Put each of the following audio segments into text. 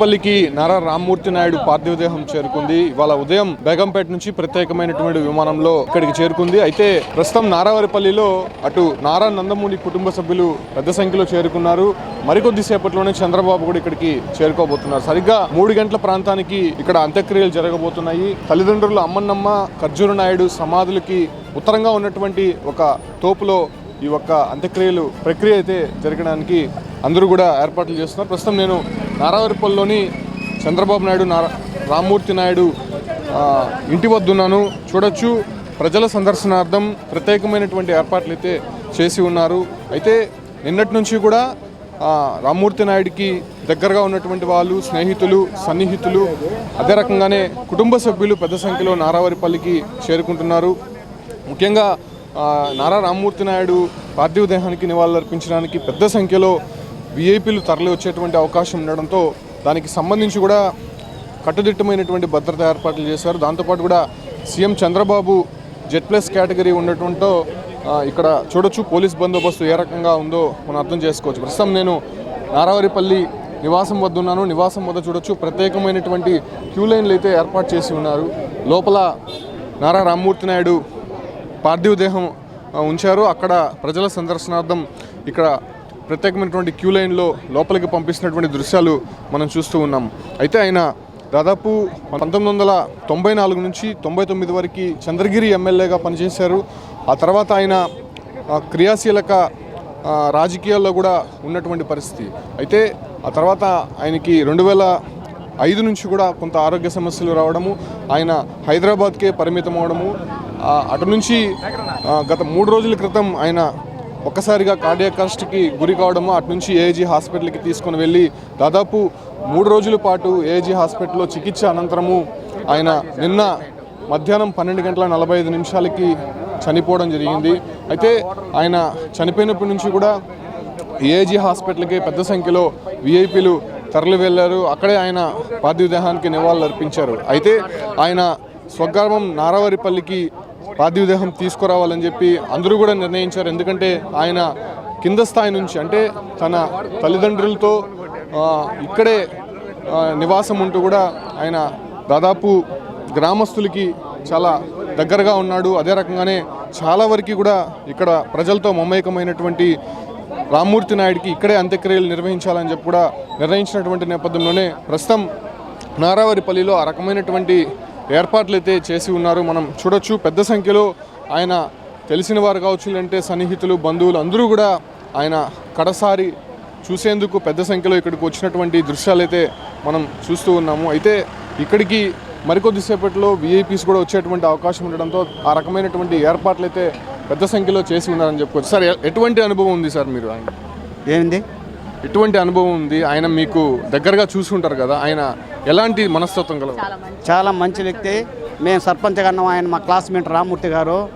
పల్లికి నారా రామ్మూర్తి నాయుడు పార్థివదేహం చేరుకుంది. ఇవాళ ఉదయం బేగంపేట నుంచి ప్రత్యేకమైనటువంటి విమానంలో ఇక్కడికి చేరుకుంది. అయితే ప్రస్తుతం నారావారిపల్లిలో అటు నారా నందమూరి కుటుంబ సభ్యులు పెద్ద సంఖ్యలో చేరుకున్నారు. మరికొద్ది సేపట్లోనే చంద్రబాబు కూడా ఇక్కడికి చేరుకోబోతున్నారు. సరిగ్గా మూడు గంటల ప్రాంతానికి ఇక్కడ అంత్యక్రియలు జరగబోతున్నాయి. తల్లిదండ్రులు అమ్మన్నమ్మ ఖర్జూర నాయుడు సమాధులకి ఉత్తరంగా ఉన్నటువంటి ఒక తోపులో ఈ ఒక్క అంత్యక్రియలు ప్రక్రియ అయితే జరగడానికి అందరూ కూడా ఏర్పాట్లు చేస్తున్నారు. ప్రస్తుతం నేను నారావారిపల్లిలోని చంద్రబాబు నాయుడు నారా రామ్మూర్తి నాయుడు ఇంటి ఇంటి వద్దున్నాను చూడొచ్చు ప్రజల సందర్శనార్థం ప్రత్యేకమైనటువంటి ఏర్పాట్లు అయితే చేసి ఉన్నారు. అయితే నిన్నటి నుంచి కూడా రామ్మూర్తి నాయుడికి దగ్గరగా ఉన్నటువంటి వాళ్ళు స్నేహితులు సన్నిహితులు అదే రకంగానే కుటుంబ సభ్యులు పెద్ద సంఖ్యలో నారావారిపల్లికి చేరుకుంటున్నారు. ముఖ్యంగా నారా రామ్మూర్తి నాయుడు పార్థివ దేహానికి నివాళులర్పించడానికి పెద్ద సంఖ్యలో విఐపీలు తరలి వచ్చేటువంటి అవకాశం ఉండడంతో దానికి సంబంధించి కూడా కట్టుదిట్టమైనటువంటి భద్రత ఏర్పాట్లు చేశారు. దాంతోపాటు కూడా CM Chandrababu Z plus category ఉండటంతో ఇక్కడ చూడొచ్చు పోలీస్ బందోబస్తు ఏ రకంగా ఉందో మనం అర్థం చేసుకోవచ్చు. ప్రస్తుతం నేను నారావరిపల్లి నివాసం వద్ద ఉన్నాను. నివాసం వద్ద చూడొచ్చు. ప్రత్యేకమైనటువంటి క్యూ లైన్లు అయితే ఏర్పాటు చేసి ఉన్నారు. లోపల నారా రామ్మూర్తి నాయుడు పార్థివ దేహం ఉంచారు. అక్కడ ప్రజల సందర్శనార్థం ఇక్కడ ప్రత్యేకమైనటువంటి క్యూ లైన్లో లోపలికి పంపిస్తున్నటువంటి దృశ్యాలు మనం చూస్తూ ఉన్నాం. అయితే ఆయన దాదాపు పంతొమ్మిది వందల తొంభై నాలుగు నుంచి తొంభై తొమ్మిది వరకు చంద్రగిరి ఎమ్మెల్యేగా పనిచేశారు. ఆ తర్వాత ఆయన క్రియాశీలక రాజకీయాల్లో కూడా ఉన్నటువంటి పరిస్థితి. అయితే ఆ తర్వాత ఆయనకి రెండు వేల ఐదు నుంచి కూడా కొంత ఆరోగ్య సమస్యలు రావడము ఆయన హైదరాబాద్కే పరిమితం అవడము అటు నుంచి గత మూడు రోజుల క్రితం ఆయన ఒక్కసారిగా కార్డియాక్ అరెస్ట్కి గురి కావడము అటు నుంచి ఏజీ హాస్పిటల్కి తీసుకుని వెళ్ళి దాదాపు మూడు రోజుల పాటు ఏజీ హాస్పిటల్లో చికిత్స అనంతరము ఆయన నిన్న మధ్యాహ్నం పన్నెండు గంటల నలభై ఐదు నిమిషాలకి చనిపోవడం జరిగింది. అయితే ఆయన చనిపోయినప్పటి నుంచి కూడా ఏజీ హాస్పిటల్కి పెద్ద సంఖ్యలో విఐపీలు తరలి వెళ్ళారు అక్కడే ఆయన పార్థివ దేహానికి నివాళులు అర్పించారు అయితే ఆయన స్వగ్రామం నారావారిపల్లికి పార్థివదేహం తీసుకురావాలని చెప్పి అందరూ కూడా నిర్ణయించారు. ఎందుకంటే ఆయన కింద స్థాయి నుంచి అంటే తన తల్లిదండ్రులతో ఇక్కడే నివాసం ఉంటూ కూడా ఆయన దాదాపు గ్రామస్తులకి చాలా దగ్గరగా ఉన్నాడు. అదే రకంగానే చాలా వరకు కూడా ఇక్కడ ప్రజలతో మమేకమైనటువంటి రామ్మూర్తి నాయుడికి ఇక్కడే అంత్యక్రియలు నిర్వహించాలని చెప్పి కూడా నిర్ణయించినటువంటి నేపథ్యంలోనే ప్రస్తుతం నారావారిపల్లిలో ఆ రకమైనటువంటి ఏర్పాట్లు అయితే చేసి ఉన్నారు. మనం చూడొచ్చు పెద్ద సంఖ్యలో ఆయన తెలిసిన వారు కావచ్చు లేదంటే సన్నిహితులు బంధువులు అందరూ కూడా ఆయన కడసారి చూసేందుకు పెద్ద సంఖ్యలో ఇక్కడికి వచ్చినటువంటి దృశ్యాలు అయితే మనం చూస్తూ ఉన్నాము. అయితే ఇక్కడికి మరికొద్దిసేపట్లో విఐపీస్ కూడా వచ్చేటువంటి అవకాశం ఉండడంతో ఆ రకమైనటువంటి ఏర్పాట్లు అయితే పెద్ద సంఖ్యలో చేసి ఉన్నారని చెప్పుకోవచ్చు. సార్ ఎటువంటి అనుభవం ఉంది సార్ మీరు? ఆయన ఏంది ఎటువంటి అనుభవం ఉంది? ఆయన మీకు దగ్గరగా చూసుకుంటారు కదా ఆయన ఎలాంటి మనస్తత్వం కలదు చాలా మంచి వ్యక్తి. మేము సర్పంచ్ కన్నా ఆయన మా క్లాస్మేట్ రామ్మూర్తి గారు.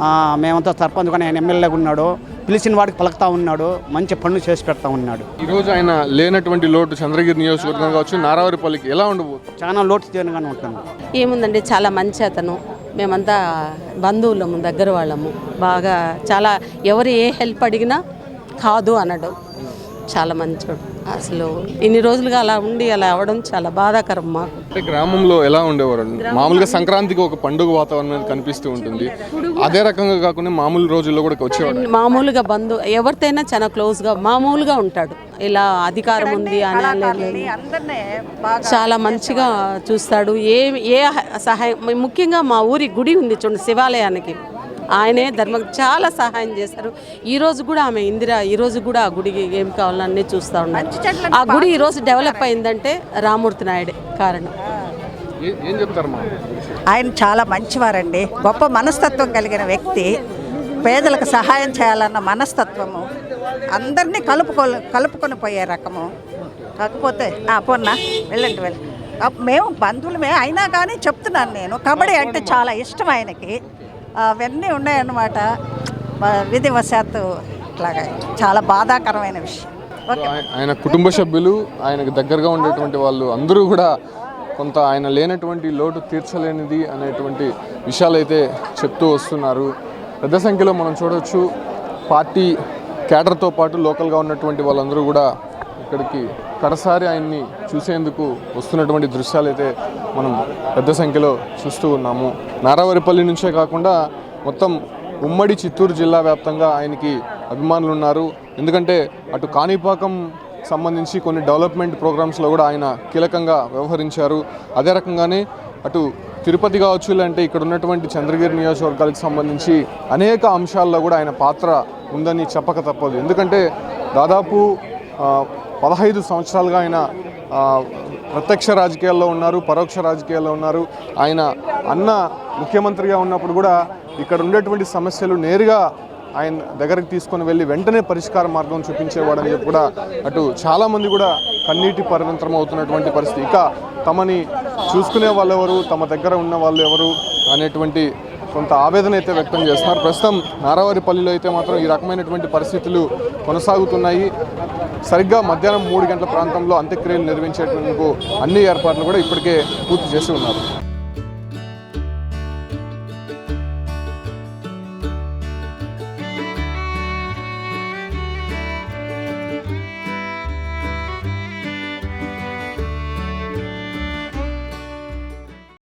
ఆ, మేమంతా సర్పంచ్ కానీ ఆయన ఎమ్మెల్యేగా ఉన్నాడు. పిలిచిన వాడికి పలుకుతా ఉన్నాడు. మంచి పనులు చేసి పెడతా ఉన్నాడు. ఈరోజు ఆయన లేనటువంటి లోటు చంద్రగిరి నియోజకవర్గం కావచ్చు నారావారిపల్లికి ఎలా ఉండబోతుంది? చాలా లోటు తీయనగానే ఉంటుంది. ఏముందండి చాలా మంచి అతను. మేమంతా బంధువులము దగ్గర వాళ్ళము. బాగా చాలా ఎవరు ఏ హెల్ప్ అడిగినా కాదు అనడు. చాలా మంచోడు అసలు ఇన్ని రోజులుగా అలా ఉండి అలా అవ్వడం చాలా బాధాకరం మాకు. అంటే గ్రామంలో ఎలా ఉండేవారు? మామూలుగా సంక్రాంతికి ఒక పండుగ వాతావరణం కనిపిస్తూ ఉంటుంది. అదే రకంగా కాకుండా మామూలు రోజుల్లో కూడా వచ్చేవాడు. మామూలుగా బంధు ఎవరితోనైనా చాలా క్లోజ్గా మామూలుగా ఉంటాడు. ఇలా అధికారం ఉంది అని. చాలా మంచిగా చూస్తాడు. ఏ ఏ సహాయం ముఖ్యంగా మా ఊరి గుడి ఉంది చూడండి శివాలయానికి. ఆయనే ధర్మ చాలా సహాయం చేశారు. ఈ రోజు కూడా ఆమె ఇందిరా ఈ రోజు కూడా ఆ గుడికి ఏం కావాలన్నీ చూస్తూ ఉన్నారు. ఆ గుడి ఈ రోజు డెవలప్ అయిందంటే రామూర్తి నాయుడే కారణం. ఏ- చెప్తారు ఆయన? చాలా మంచివారండి. గొప్ప మనస్తత్వం కలిగిన వ్యక్తి. పేదలకు సహాయం చేయాలన్న మనస్తత్వము. అందరినీ కలుపుకో కలుపుకొని పోయే రకము. కాకపోతే ఆ పొన్న వెళ్ళండి వెళ్ళి ఆ, మేము బంధువులమే. అయినా కానీ చెప్తున్నాను నేను. కబడ్డీ అంటే చాలా ఇష్టం ఆయనకి. అవన్నీ ఉన్నాయన్నమాట. విధివశాత్తు ఇట్లాగా. చాలా బాధాకరమైన విషయం. ఆయన కుటుంబ సభ్యులు ఆయనకు దగ్గరగా ఉండేటువంటి వాళ్ళు అందరూ కూడా కొంత ఆయన లేనటువంటి లోటు తీర్చలేనిది అనేటువంటి విషయాలు అయితే చెప్తూ వస్తున్నారు. పెద్ద సంఖ్యలో మనం చూడవచ్చు పార్టీ కేడర్తో పాటు లోకల్గా ఉన్నటువంటి వాళ్ళందరూ కూడా ఇక్కడికి కడసారి ఆయన్ని చూసేందుకు వస్తున్నటువంటి దృశ్యాలు అయితే మనం పెద్ద సంఖ్యలో చూస్తూ ఉన్నాము. నారావరిపల్లి నుంచే కాకుండా మొత్తం ఉమ్మడి చిత్తూరు జిల్లా వ్యాప్తంగా ఆయనకి అభిమానులు ఉన్నారు ఎందుకంటే అటు కాణిపాకం సంబంధించి కొన్ని డెవలప్మెంట్ ప్రోగ్రామ్స్లో కూడా ఆయన కీలకంగా వ్యవహరించారు. అదే రకంగానే అటు తిరుపతి కావచ్చు లేదంటే ఇక్కడ ఉన్నటువంటి చంద్రగిరి నియోజకవర్గాలకు సంబంధించి అనేక అంశాల్లో కూడా ఆయన పాత్ర ఉందని చెప్పక తప్పదు. ఎందుకంటే దాదాపు పదహైదు సంవత్సరాలుగా ఆయన ప్రత్యక్ష రాజకీయాల్లో ఉన్నారు పరోక్ష రాజకీయాల్లో ఉన్నారు. ఆయన అన్న ముఖ్యమంత్రిగా ఉన్నప్పుడు కూడా ఇక్కడ ఉండేటువంటి సమస్యలు నేరుగా ఆయన దగ్గరికి తీసుకొని వెళ్ళి వెంటనే పరిష్కార మార్గం చూపించేవాడని చెప్పి కూడా అటు చాలామంది కూడా కన్నీటి పరిణంతరం అవుతున్నటువంటి పరిస్థితి. ఇక తమని చూసుకునే వాళ్ళు ఎవరు తమ దగ్గర ఉన్న వాళ్ళు ఎవరు అనేటువంటి కొంత ఆవేదన అయితే వ్యక్తం చేస్తున్నారు. ప్రస్తుతం నారావారిపల్లిలో అయితే మాత్రం ఈ రకమైనటువంటి పరిస్థితులు కొనసాగుతున్నాయి. సరిగ్గా మధ్యాహ్నం మూడు గంటల ప్రాంతంలో అంత్యక్రియలు నిర్వహించేందుకు అన్ని ఏర్పాట్లు కూడా ఇప్పటికే పూర్తి చేసి ఉన్నారు.